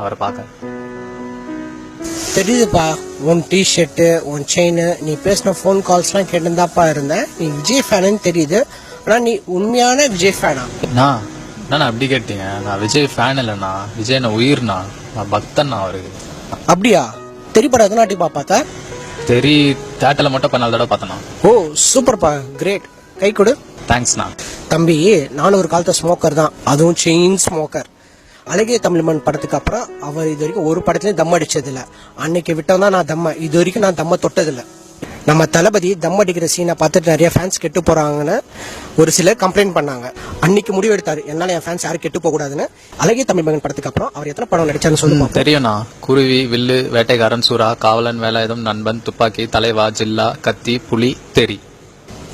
அவரை பார்க்க. தெரியுதுப்பா உன் டிஷர்ட்டு உன் செயின் நீ பேசின ஃபோன் கால்ஸ்லாம் கேட்டுதாப்பா இருந்தேன். நீ விஜய் ஃபேனுன்னு தெரியுது. ஆனா நீ உண்மையான விஜய் ஃபேனா நான் நான் அப்படி கேட்டீங்க. நான் விஜய் ஃபேன் இல்லைண்ணா. விஜய் என்ன உயிர்ண்ணா. நான் பக்தண்ணா அவருக்கு அப்படியா? தெரிப்படா எத்தனை வாட்டிப்பா பார்த்த தெரி தேட்டரில் மட்டும் பண்ணால் தடவை பார்த்தேண்ணா. ஓ சூப்பர்ப்பா கிரேட் கை கொடு. தேங்க்ஸ்ண்ணா தம்பி நானும் ஒரு காலத்து ஸ்மோக்கர் தான். அதுவும் செயின் ஸ்மோக்கர் அழகிய தமிழ்மன் படத்துக்கு அப்புறம் அவர் இது வரைக்கும் ஒரு படத்துலயும் தம் அடிச்சது இல்ல அன்னைக்கு விட்டோம் தான் நான் தம்ம. இது வரைக்கும் நான் தம்ம தொட்டதில்ல. நம்ம தளபதி தம் அடிக்கிற சீனை பார்த்துட்டு நிறைய ஃபேன்ஸ் கெட்டு போறாங்கன்னு ஒரு சிலர் கம்ப்ளைண்ட் பண்ணாங்க. அன்னைக்கு முடிவு எடுத்தாரு. என்னால என் ஃபேன்ஸ் யாரும் கெட்டு போக கூடாதுன்னு. அழகிய தமிழ் மகன் படத்துக்கு அப்புறம் அவர் எத்தனை படம் நடிச்சாருன்னு சொல்லுமா தெரியும்ண்ணா. குருவி வில்லு வேட்டைக்காரன் சூறா காவலன் வேலாயுதம் நண்பன் துப்பாக்கி தலைவா ஜில்லா கத்தி புலி தெரி.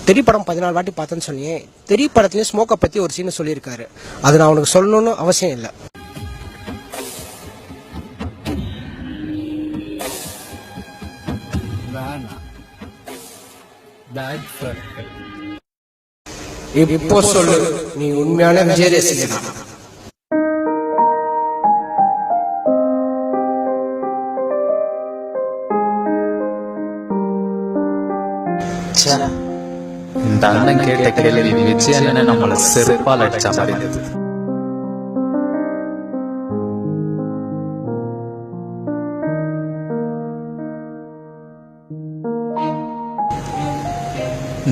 தெரி படம் பதினாலு வாட்டி பார்த்தேன்னு சொன்னியே. தெரி படத்துலயும் ஸ்மோக்கை பத்தி ஒரு சீனை சொல்லியிருக்காரு. அது நான் உனக்கு சொல்லணும்னு அவசியம் இல்லை. இப்போ சொல்லு. நீ உண்மையான விஜய் ரசிகனா இந்த அண்ணன் கேட்ட கேள்வி விஜய் அண்ணனை நம்மள செருப்பால் அடிச்ச மாதிரி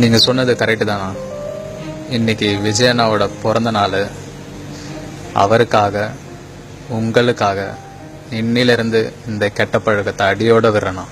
நீங்கள் சொன்னது கரெக்டு தானா? இன்னைக்கு விஜயண்ணாவோட பிறந்த நாள் அவருக்காக உங்களுக்காக இன்னிலிருந்து இந்த கெட்ட பழக்கத்தை அடியோட விடுறேண்ணா